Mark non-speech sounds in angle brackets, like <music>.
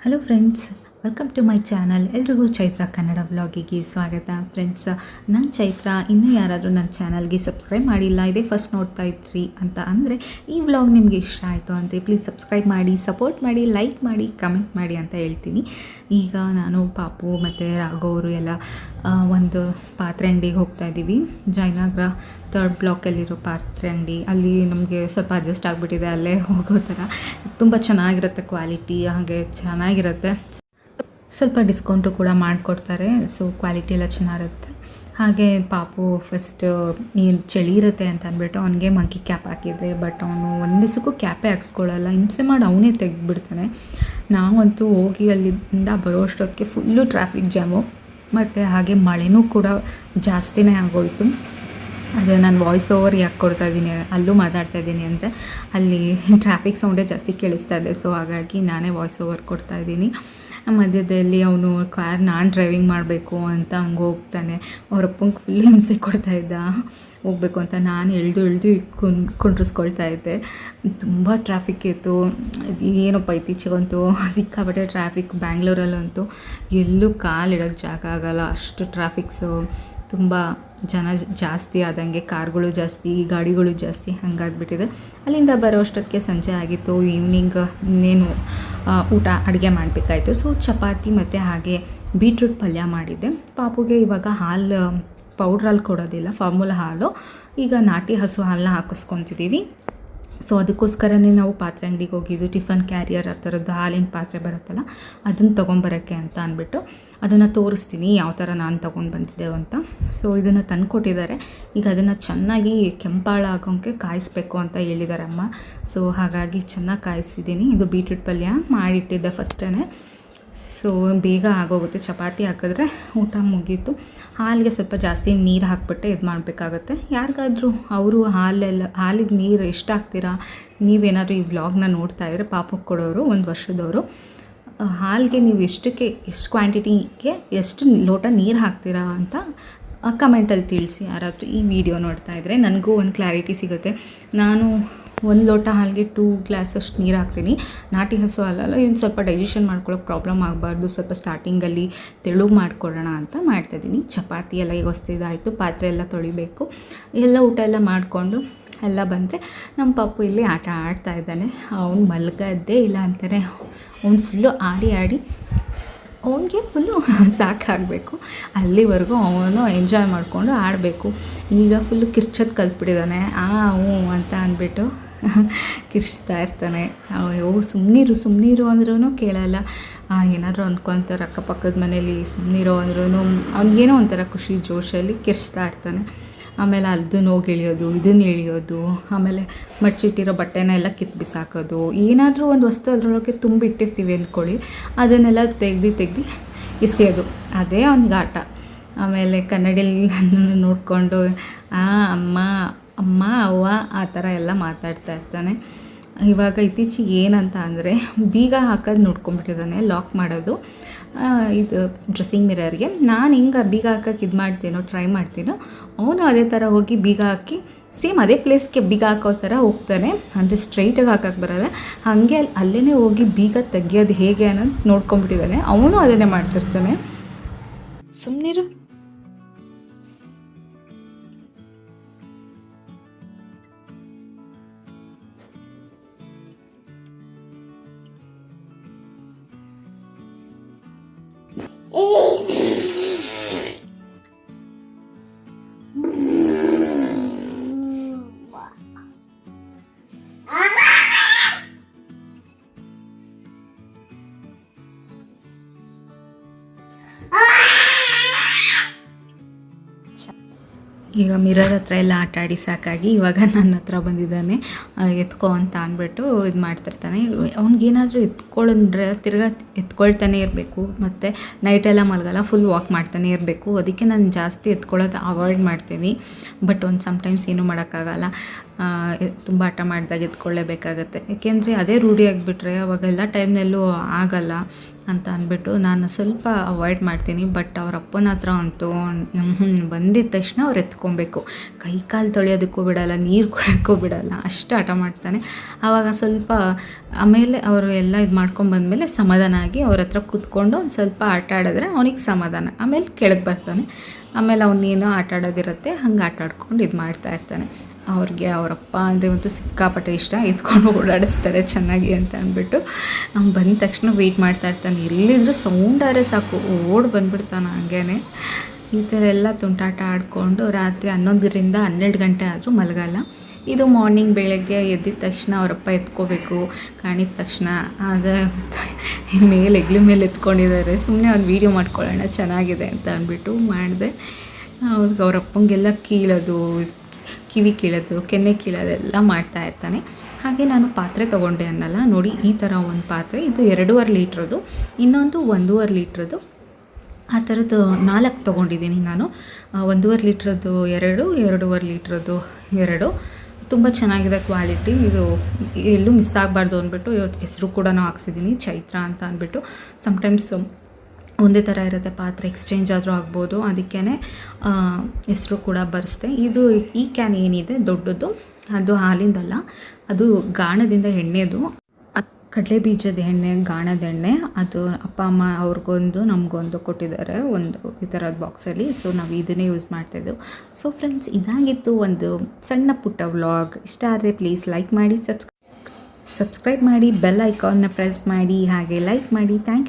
Hello friends welcome to my channel ಎಲ್ರಿಗೂ ಚೈತ್ರ ಕನ್ನಡ ವ್ಲಾಗಿಗೆ ಸ್ವಾಗತ. Friends ನನ್ನ ಚೈತ್ರ, ಇನ್ನೂ ಯಾರಾದರೂ ನನ್ನ ಚಾನಲ್ಗೆ ಸಬ್ಸ್ಕ್ರೈಬ್ ಮಾಡಿಲ್ಲ, ಇದೇ ಫಸ್ಟ್ ನೋಡ್ತಾ ಇದ್ರಿ ಅಂತ ಅಂದರೆ ಈ ವ್ಲಾಗ್ ನಿಮಗೆ ಇಷ್ಟ ಆಯಿತು ಅಂದರೆ ಪ್ಲೀಸ್ ಸಬ್ಸ್ಕ್ರೈಬ್ ಮಾಡಿ ಸಪೋರ್ಟ್ ಮಾಡಿ ಲೈಕ್ ಮಾಡಿ ಕಮೆಂಟ್ ಮಾಡಿ ಅಂತ ಹೇಳ್ತೀನಿ. ಈಗ ನಾನು ಪಾಪು ಮತ್ತು ರಾಘವರು ಎಲ್ಲ ಒಂದು ಪಾತ್ರೆ ಅಂಗಡಿಗೆ ಹೋಗ್ತಾ ಇದ್ದೀವಿ. ಜಯನಗರ ತರ್ಡ್ ಬ್ಲಾಕಲ್ಲಿರೋ ಪಾತ್ರೆ ಅಂಗಡಿ. ಅಲ್ಲಿ ನಮಗೆ ಸ್ವಲ್ಪ ಅಡ್ಜಸ್ಟ್ ಆಗಿಬಿಟ್ಟಿದೆ, ಅಲ್ಲೇ ಹೋಗೋ ಥರ. ತುಂಬ ಚೆನ್ನಾಗಿರುತ್ತೆ ಕ್ವಾಲಿಟಿ ಹಾಗೆ ಚೆನ್ನಾಗಿರುತ್ತೆ. ಸ್ವಲ್ಪ ಡಿಸ್ಕೌಂಟು ಕೂಡ ಮಾಡಿಕೊಡ್ತಾರೆ ಸೊ ಕ್ವಾಲಿಟಿ ಎಲ್ಲ ಚೆನ್ನಾಗಿರುತ್ತೆ. ಹಾಗೆ ಪಾಪು ಫಸ್ಟ್ ಏನು ಚಳಿ ಇರುತ್ತೆ ಅಂತ ಅಂದ್ಬಿಟ್ಟು ಅವನಿಗೆ ಮಂಕಿ ಕ್ಯಾಪ್ ಹಾಕಿದ್ದೆ ಬಟ್ ಅವನು ಒಂದು ದಿವಸಕ್ಕೂ ಕ್ಯಾಪೇ ಹಾಕ್ಸ್ಕೊಳ್ಳಲ್ಲ ಹಿಂಸೆ ಮಾಡಿ ಅವನೇ ತೆಗೆದ್ಬಿಡ್ತಾನೆ. ನಾವಂತೂ ಹೋಗಿ ಅಲ್ಲಿಂದ ಬರೋ ಅಷ್ಟೊತ್ತಿಗೆ ಫುಲ್ಲು ಟ್ರಾಫಿಕ್ ಜಾಮು ಮತ್ತು ಹಾಗೆ ಮಳೆನೂ ಕೂಡ ಜಾಸ್ತಿನೇ ಆಗೋಯಿತು. ಅದೇ ನಾನು ವಾಯ್ಸ್ ಓವರ್ ಯಾಕೆ ಕೊಡ್ತಾ ಇದ್ದೀನಿ, ಅಲ್ಲೂ ಮಾತಾಡ್ತಾ ಇದ್ದೀನಿ ಅಂದರೆ, ಅಲ್ಲಿ ಟ್ರಾಫಿಕ್ ಸೌಂಡೇ ಜಾಸ್ತಿ ಕೇಳಿಸ್ತಾ ಇದೆ ಸೊ ಹಾಗಾಗಿ ನಾನೇ ವಾಯ್ಸ್ ಓವರ್ ಕೊಡ್ತಾ ಇದ್ದೀನಿ. ಮಧ್ಯದಲ್ಲಿ ಅವನು ಕಾರ್ ನಾನು ಡ್ರೈವಿಂಗ್ ಮಾಡಬೇಕು ಅಂತ ಹಂಗೆ ಹೋಗ್ತಾನೆ. ಅವರಪ್ಪಂಗೆ ಫುಲ್ ಹಿಂಸೆ ಕೊಡ್ತಾ ಇದ್ದ. ಹೋಗ್ಬೇಕು ಅಂತ ನಾನು ಎಳ್ದು ಎಳ್ದು ಕುನ್, ಕುಂಡ್ರಿಸ್ಕೊಳ್ತಾ ಇದ್ದೆ. ತುಂಬ ಟ್ರಾಫಿಕ್ ಇತ್ತು. ಏನಪ್ಪ ಇತ್ತೀಚೆಗಂತೂ ಸಿಕ್ಕಾಪಟ್ಟೆ ಟ್ರಾಫಿಕ್ ಬ್ಯಾಂಗ್ಳೂರಲ್ಲಂತೂ ಎಲ್ಲೂ ಕಾಲಿಡೋಕ್ಕೆ ಜಾಗ ಆಗೋಲ್ಲ. ಅಷ್ಟು ಟ್ರಾಫಿಕ್ಸು ತುಂಬ ಜನ ಜಾಸ್ತಿ ಆದಂಗೆ ಕಾರ್ಗಳು ಜಾಸ್ತಿ, ಗಾಡಿಗಳು ಜಾಸ್ತಿ ಹಾಗಾಗ್ಬಿಟ್ಟಿದೆ. ಅಲ್ಲಿಂದ ಬರೋ ಅಷ್ಟೊತ್ತಿಗೆ ಸಂಜೆ ಆಗಿತ್ತು. ಈವ್ನಿಂಗ್ ಇನ್ನೇನು ಊಟ ಅಡುಗೆ ಮಾಡಬೇಕಾಯಿತು. ಸೊ ಚಪಾತಿ ಮತ್ತು ಹಾಗೆ ಬೀಟ್ರೂಟ್ ಪಲ್ಯ ಮಾಡಿದ್ದೆ. ಪಾಪುಗೆ ಇವಾಗ ಹಾಲು ಪೌಡ್ರಲ್ಲಿ ಕೊಡೋದಿಲ್ಲ ಫಾರ್ಮುಲಾ ಹಾಲು. ಈಗ ನಾಟಿ ಹಸು ಹಾಲನ್ನ ಹಾಕಿಸ್ಕೊತಿದ್ದೀವಿ. ಸೊ ಅದಕ್ಕೋಸ್ಕರನೇ ನಾವು ಪಾತ್ರೆ ಅಂಗಡಿಗೆ ಹೋಗಿದ್ದು, ಟಿಫನ್ ಕ್ಯಾರಿಯರ್ ಆ ಥರದ್ದು ಹಾಲಿನ ಪಾತ್ರೆ ಬರುತ್ತಲ್ಲ, ಅದನ್ನು ತೊಗೊಂಬರೋಕ್ಕೆ ಅಂತ ಅಂದ್ಬಿಟ್ಟು ಅದನ್ನು ತೋರಿಸ್ತೀನಿ, ಯಾವ ಥರ ನಾನು ತೊಗೊಂಡು ಬಂದಿದ್ದೆವು ಅಂತ. ಸೊ ಇದನ್ನು ತಂದುಕೊಟ್ಟಿದ್ದಾರೆ. ಈಗ ಅದನ್ನು ಚೆನ್ನಾಗಿ ಕೆಂಪಾಳ ಆಗೋಂಗೆ ಕಾಯಿಸ್ಬೇಕು ಅಂತ ಹೇಳಿದಾರಮ್ಮ. ಸೊ ಹಾಗಾಗಿ ಚೆನ್ನಾಗಿ ಕಾಯಿಸಿದ್ದೀನಿ. ಇದು ಬೀಟ್ರೂಟ್ ಪಲ್ಯ, ಮಾಡಿಟ್ಟಿದ್ದೆ ಫಸ್ಟೇ ಸೊ ಬೇಗ ಆಗೋಗುತ್ತೆ. ಚಪಾತಿ ಹಾಕಿದ್ರೆ ಊಟ ಮುಗೀತು. ಹಾಲಿಗೆ ಸ್ವಲ್ಪ ಜಾಸ್ತಿ ನೀರು ಹಾಕ್ಬಿಟ್ಟೆ ಇದು ಮಾಡಬೇಕಾಗತ್ತೆ. ಯಾರಿಗಾದರೂ ಅವರು ಹಾಲೆಲ್ಲ ಹಾಲಿಗೆ ನೀರು ಎಷ್ಟು ಹಾಕ್ತೀರಾ? ನೀವೇನಾದರೂ ಈ ವ್ಲಾಗ್ನ ನೋಡ್ತಾ ಇದ್ದರೆ ಪಾಪಕ್ಕೆ ಕೊಡೋರು ಒಂದು ವರ್ಷದವರು. ಹಾಲಿಗೆ ನೀವು ಎಷ್ಟಕ್ಕೆ, ಎಷ್ಟು ಕ್ವಾಂಟಿಟಿಗೆ ಎಷ್ಟು ಲೋಟ ನೀರು ಹಾಕ್ತೀರಾ ಅಂತ ಕಮೆಂಟಲ್ಲಿ ತಿಳಿಸಿ. ಯಾರಾದರೂ ಈ ವಿಡಿಯೋ ನೋಡ್ತಾ ಇದ್ದರೆ ನನಗೂ ಒಂದು ಕ್ಲಾರಿಟಿ ಸಿಗುತ್ತೆ. ನಾನು ಒಂದು ಲೋಟ ಹಾಲಿಗೆ ಟೂ ಗ್ಲಾಸಷ್ಟು ನೀರು ಹಾಕ್ತೀನಿ. ನಾಟಿ ಹಸು ಅಲ್ಲಲ್ಲ ಇನ್ನು ಸ್ವಲ್ಪ ಡೈಜೆಷನ್ ಮಾಡ್ಕೊಳ್ಳೋಕೆ ಪ್ರಾಬ್ಲಮ್ ಆಗಬಾರ್ದು. ಸ್ವಲ್ಪ ಸ್ಟಾರ್ಟಿಂಗಲ್ಲಿ ತೆಳು ಮಾಡ್ಕೊಳ್ಳೋಣ ಅಂತ ಮಾಡ್ತಾಯಿದ್ದೀನಿ ಚಪಾತಿ ಎಲ್ಲ ಈಗ ಹೊಸ್ತಿದಾಯಿತು ಪಾತ್ರೆ ಎಲ್ಲ ತೊಳಿಬೇಕು. ಎಲ್ಲ ಊಟ ಎಲ್ಲ ಮಾಡಿಕೊಂಡು ಎಲ್ಲ ಬಂದರೆ ನಮ್ಮ ಪಾಪು ಇಲ್ಲಿ ಆಟ ಆಡ್ತಾ ಇದ್ದಾನೆ. ಅವ್ನು ಮಲಗದ್ದೇ ಇಲ್ಲ ಅಂತಾನೆ. ಅವ್ನು ಫುಲ್ಲು ಆಡಿ ಆಡಿ ಅವನಿಗೆ ಫುಲ್ಲು ಸಾಕಾಗಬೇಕು. ಅಲ್ಲಿವರೆಗೂ ಅವನು ಎಂಜಾಯ್ ಮಾಡಿಕೊಂಡು ಆಡಬೇಕು. ಈಗ ಫುಲ್ಲು ಕಿರ್ಚೋದು ಕಲ್ತ್ಬಿಟ್ಟಿದ್ದಾನೆ ಆ, ಹ್ಞೂ ಅಂತ ಅಂದ್ಬಿಟ್ಟು <laughs> ಕಿರ್ಚ್ತಾ ಇರ್ತಾನೆ. ಅಯ್ಯೋ ಸುಮ್ಮನಿರು ಸುಮ್ಮನಿರು ಅಂದ್ರೂ ಕೇಳಲ್ಲ. ಏನಾದರೂ ಅಂದ್ಕೊತಾರೆ ಅಕ್ಕಪಕ್ಕದ ಮನೇಲಿ ಸುಮ್ಮನಿರೋ ಅಂದ್ರೂ ಅವ್ನಿಗೇನೋ ಒಂಥರ ಖುಷಿ, ಜೋಶಲ್ಲಿ ಕಿರ್ಚ್ತಾ ಇರ್ತಾನೆ. ಆಮೇಲೆ ಅದನ್ನು ಹೋಗಿ ಎಳಿಯೋದು ಇದನ್ನ ಎಳಿಯೋದು, ಆಮೇಲೆ ಮಡ್ಚಿಟ್ಟಿರೋ ಬಟ್ಟೆನ ಎಲ್ಲ ಕಿತ್ತು ಬಿಸಾಕೋದು, ಏನಾದರೂ ಒಂದು ವಸ್ತು ಅದರೊಳಗೆ ತುಂಬಿಟ್ಟಿರ್ತೀವಿ ಅಂದ್ಕೊಳ್ಳಿ ಅದನ್ನೆಲ್ಲ ತೆಗ್ದು ತೆಗ್ದು ಎಸೆಯೋದು. ಅದೇ ಅವ್ನಿಗೆ ಆಟ ಆಮೇಲೆ ಕನ್ನಡಿಯಲ್ಲಿ <laughs> ನೋಡಿಕೊಂಡು, ಆ, ಅಮ್ಮ ಅಮ್ಮ, ಅವ್ವ ಆ ಥರ ಎಲ್ಲ ಮಾತಾಡ್ತಾ ಇರ್ತಾನೆ. ಇವಾಗ ಇತ್ತೀಚೆಗೆ ಏನಂತ ಅಂದರೆ ಬೀಗ ಹಾಕೋದು ನೋಡ್ಕೊಂಡ್ಬಿಟ್ಟಿದ್ದಾನೆ ಲಾಕ್ ಮಾಡೋದು. ಇದು ಡ್ರೆಸ್ಸಿಂಗ್ ಮಿರರ್ಗೆ ನಾನು ಹಿಂಗೆ ಬೀಗ ಹಾಕಕ್ಕೆ ಇದು ಮಾಡ್ತೀನೋ ಟ್ರೈ ಮಾಡ್ತೀನೋ, ಅವನು ಅದೇ ಥರ ಹೋಗಿ ಬೀಗ ಹಾಕಿ ಸೇಮ್ ಅದೇ ಪ್ಲೇಸ್ಗೆ ಬೀಗ ಹಾಕೋ ಥರ ಹೋಗ್ತಾನೆ. ಅಂದರೆ ಸ್ಟ್ರೈಟಾಗಿ ಹಾಕಕ್ಕೆ ಬರಲ್ಲ. ಹಾಗೆ ಅಲ್ಲೇ ಹೋಗಿ ಬೀಗ ತೆಗಿಯೋದು ಹೇಗೆ ಅನ್ನೋದು ನೋಡ್ಕೊಂಬಿಟ್ಟಿದ್ದಾನೆ ಅವನು ಅದನ್ನೇ ಮಾಡ್ತಿರ್ತಾನೆ. ಸುಮ್ಮನಿರು ಈಗ ಮಿರರ್ ಹತ್ರ ಎಲ್ಲ ಆಟ ಆಡಿ ಸಾಕಾಗಿ ಇವಾಗ ನನ್ನ ಹತ್ರ ಬಂದಿದ್ದಾನೆ. ಎತ್ಕೋ ಅಂತ ಅಂದ್ಬಿಟ್ಟು ಇದು ಮಾಡ್ತಿರ್ತಾನೆ. ಅವ್ನಿಗೇನಾದರೂ ಎತ್ಕೊಳ್ಳಂದ್ರೆ ತಿರ್ಗಾ ಎತ್ಕೊಳ್ತಾನೆ ಇರಬೇಕು. ಮತ್ತು ನೈಟೆಲ್ಲ ಮಲಗಲ್ಲ ಫುಲ್ ವಾಕ್ ಮಾಡ್ತಾನೆ ಇರಬೇಕು. ಅದಕ್ಕೆ ನಾನು ಜಾಸ್ತಿ ಎತ್ಕೊಳ್ಳೋದು ಅವಾಯ್ಡ್ ಮಾಡ್ತೀನಿ. ಬಟ್ ಒಂದು ಸಮ್ಟೈಮ್ಸ್ ಏನೂ ಮಾಡೋಕ್ಕಾಗಲ್ಲ. ತುಂಬ ಆಟ ಮಾಡಿದಾಗ ಎತ್ಕೊಳ್ಳೇಬೇಕಾಗತ್ತೆ ಏಕೆಂದರೆ ಅದೇ ರೂಢಿ ಆಗಿಬಿಟ್ರೆ ಅವಾಗೆಲ್ಲ ಟೈಮ್ನಲ್ಲೂ ಆಗಲ್ಲ. ಅಂತ ಅಂದ್ಬಿಟ್ಟು ನಾನು ಸ್ವಲ್ಪ ಅವಾಯ್ಡ್ ಮಾಡ್ತೀನಿ ಬಟ್ ಅವ್ರ ಅಪ್ಪನ ಹತ್ರ ಅಂತೂ ಬಂದಿದ್ದ ಬಂದಿದ ತಕ್ಷಣ ಅವ್ರು ಎತ್ಕೊಬೇಕು. ಕೈ ಕಾಲು ತೊಳೆಯೋದಕ್ಕೂ ಬಿಡಲ್ಲ, ನೀರು ಕುಡಿಯೋಕ್ಕೂ ಬಿಡಲ್ಲ, ಅಷ್ಟು ಹಠ ಮಾಡ್ತಾನೆ. ಆವಾಗ ಸ್ವಲ್ಪ ಆಮೇಲೆ ಅವರು ಎಲ್ಲ ಇದು ಮಾಡ್ಕೊಂಡು ಬಂದಮೇಲೆ ಸಮಾಧಾನ ಆಗಿ ಅವ್ರ ಹತ್ರ ಕೂತ್ಕೊಂಡು ಒಂದು ಸ್ವಲ್ಪ ಆಟ ಆಡಿದ್ರೆ ಅವನಿಗೆ ಸಮಾಧಾನ. ಆಮೇಲೆ ಕೆಳಗೆ ಬರ್ತಾನೆ. ಆಮೇಲೆ ಅವನೇನೋ ಆಟ ಆಡೋದಿರುತ್ತೆ, ಹಂಗೆ ಆಟ ಆಡ್ಕೊಂಡು ಇದು ಮಾಡ್ತಾ ಇರ್ತಾನೆ. ಅವ್ರಿಗೆ ಅವರಪ್ಪ ಅಂದರೆ ಮತ್ತು ಸಿಕ್ಕಾಪಟ್ಟೆ ಇಷ್ಟ ಎತ್ಕೊಂಡು ಓಡಾಡಿಸ್ತಾರೆ ಚೆನ್ನಾಗಿ ಅಂತ ಅಂದ್ಬಿಟ್ಟು. ಅವ್ನು ಬಂದ ತಕ್ಷಣ ವೆಯ್ಟ್ ಮಾಡ್ತಾ ಇರ್ತಾನೆ. ಎಲ್ಲಿದ್ರೂ ಸೌಂಡಾದ್ರೆ ಸಾಕು. ಓಡಿ ಬಂದ್ಬಿಡ್ತಾನೆ ಹಾಗೇ ಈ ಥರ ಎಲ್ಲ ತುಂಟಾಟ ಆಡಿಕೊಂಡು ರಾತ್ರಿ ಹನ್ನೊಂದರಿಂದ ಹನ್ನೆರಡು ಗಂಟೆ ಆದರೂ ಮಲಗಲ್ಲ. ಇದು ಮಾರ್ನಿಂಗ್ ಬೆಳಗ್ಗೆ ಎದ್ದಿದ ತಕ್ಷಣ ಅವರಪ್ಪ ಎತ್ಕೋಬೇಕು. ಕಾಣಿದ ತಕ್ಷಣ ಅದೇ ಮೇಲೆ, ಹೆಗ್ಲಿ ಮೇಲೆ ಎತ್ಕೊಂಡಿದ್ದಾರೆ. ಸುಮ್ಮನೆ ಅವ್ನು ವೀಡಿಯೋ ಮಾಡ್ಕೊಳ್ಳೋಣ, ಚೆನ್ನಾಗಿದೆ ಅಂತ ಅಂದ್ಬಿಟ್ಟು ಮಾಡಿದೆ. ಅವ್ರಿಗೆ ಅವರಪ್ಪಂಗೆಲ್ಲ ಕೀಳೋದು ಕಿವಿ ಕೀಳೋದು, ಕೆನ್ನೆ ಕೀಳೋದೆಲ್ಲ ಮಾಡ್ತಾ ಇರ್ತಾನೆ. ಹಾಗೆ ನಾನು ಪಾತ್ರೆ ತೊಗೊಂಡೆ ಅನ್ನಲ್ಲ, ನೋಡಿ ಈ ಥರ ಒಂದು ಪಾತ್ರೆ. ಇದು ಎರಡೂವರೆ ಲೀಟ್ರದ್ದು, ಇನ್ನೊಂದು ಒಂದೂವರೆ ಲೀಟ್ರದ್ದು. ಆ ಥರದ್ದು ನಾಲ್ಕು ತೊಗೊಂಡಿದ್ದೀನಿ ನಾನು. ಒಂದೂವರೆ ಲೀಟ್ರದ್ದು ಎರಡು, ಎರಡೂವರೆ ಲೀಟ್ರದ್ದು ಎರಡು. ತುಂಬ ಚೆನ್ನಾಗಿದೆ ಕ್ವಾಲಿಟಿ. ಇದು ಎಲ್ಲೂ ಮಿಸ್ ಆಗಬಾರ್ದು ಅಂದ್ಬಿಟ್ಟು ಹೆಸರು ಕೂಡ ಹಾಕ್ಸಿದ್ದೀನಿ, ಚೈತ್ರ ಅಂತ ಅಂದ್ಬಿಟ್ಟು. ಸಮ್ಟೈಮ್ಸ್ ಒಂದೇ ಥರ ಇರುತ್ತೆ ಪಾತ್ರೆ ಎಕ್ಸ್ಚೇಂಜ್ ಆದರೂ ಆಗ್ಬೋದು. ಅದಕ್ಕೇ ಹೆಸರು ಕೂಡ ಬರೆಸ್ದೆ. ಇದು ಈ ಕ್ಯಾನ್ ಏನಿದೆ? ದೊಡ್ಡದು. ಅದು ಹಾಲಿಂದಲ್ಲ. ಅದು ಗಾಣದಿಂದ ಎಣ್ಣೆದು. ಕಡಲೆ ಬೀಜದ ಎಣ್ಣೆ, ಗಾಣದ ಎಣ್ಣೆ, ಅದು ಅಪ್ಪ, ಅಮ್ಮ ಅವ್ರಿಗೊಂದು, ನಮಗೊಂದು ಕೊಟ್ಟಿದ್ದಾರೆ. ಒಂದು ಈ ಥರದ ಬಾಕ್ಸಲ್ಲಿ ಸೊ ನಾವು ಇದನ್ನೇ ಯೂಸ್ ಮಾಡ್ತಾಯಿದ್ದೆವು ಸೊ ಫ್ರೆಂಡ್ಸ್ ಇದಾಗಿತ್ತು ಒಂದು ಸಣ್ಣ ಪುಟ್ಟ ವ್ಲಾಗ್ ಇಷ್ಟ ಆದರೆ ಪ್ಲೀಸ್ ಲೈಕ್ ಮಾಡಿ ಸಬ್ಸ್ ಸಬ್ಸ್ಕ್ರೈಬ್ ಮಾಡಿ ಬೆಲ್ ಐಕಾನ್ನ ಪ್ರೆಸ್ ಮಾಡಿ, ಹಾಗೆ ಲೈಕ್ ಮಾಡಿ. Thank you